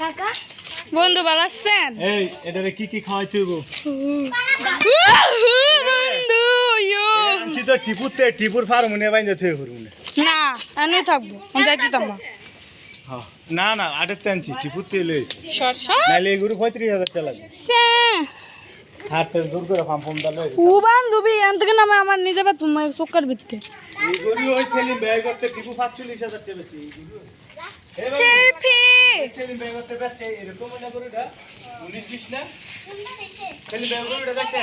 কাকা? বন্ধু ভালো আছেন এই এটারে কি কি খাওয়াই তুইব বন্ধু ইয়ো। আনছি তো টিপুতে টিপুর ফার্ম নিয়ে বাইন্দে থুয়ে ঘুরবো না আমি থাকব আমি যাইতে তো না না না আটের তে আনছি টিপুতে লইছি সরষা নাইলে এই গরু পঁয়ত্রিশ হাজার টাকা লাগবে। হাট থেকে দূর করে ফার্ম ফার্ম দালে ও বান্ধবী এন থেকে নামে আমার নিজে বা ভিত্তিতে এই ওই সেলিম ব্যয় করতে টিপু পাঁচচল্লিশ হাজার টাকা বেচে সেলফি! সেলিম ব্যয় করতে বেচে এরকম না গরুটা উনিশ বিশ না? সেলিম ব্যয় গরুটা দেখছে?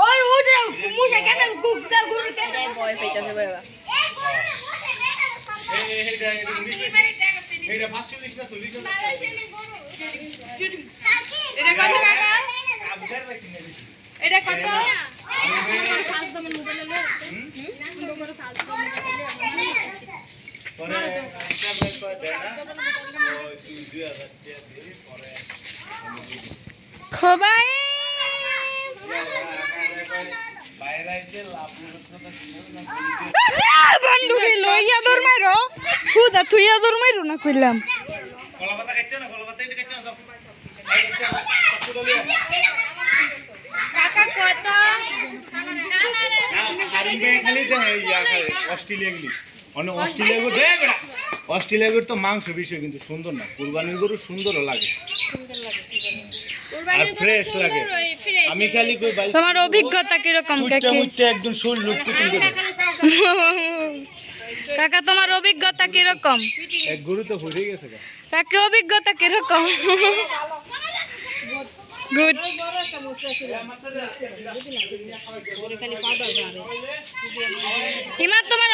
ওই ও যে মুশা কেন গুগদা গুরু কেন ভয় পাইতেছে বাবা। এই এই এটা উনিশ বিশ। এইটা পাঁচচল্লিশ না চল্লিশ হাজার দিয়ে পরে খোবাই! বান্ধবী লইয়া দৌড় মারো খুদা থুইয়া দৌড় মারো না কইলাম। কলা পাতা না কলা পাতা এটা না দাও এই কাটছে না, কাটছে না, লিয়া। কাকা কত না, খালি, অস্ট্রেলিয়া গিলি। অনেক অস্ট্রেলিয়া গরু অস্ট্রেলিয়া গরু তো মাংস বিষয় কিন্তু সুন্দর না। কুরবানির গরু সুন্দরও লাগে। আর ফ্রেশ লাগে। আমি খালি কই বাইক তোমার অভিজ্ঞতা কীরকম কাকি? একদম কাকা তোমার অভিজ্ঞতা কীরকম? এক গরু তো হয়ে গেছে। কাকি। অভিজ্ঞতা কীরকম? গুড ইমার তোমার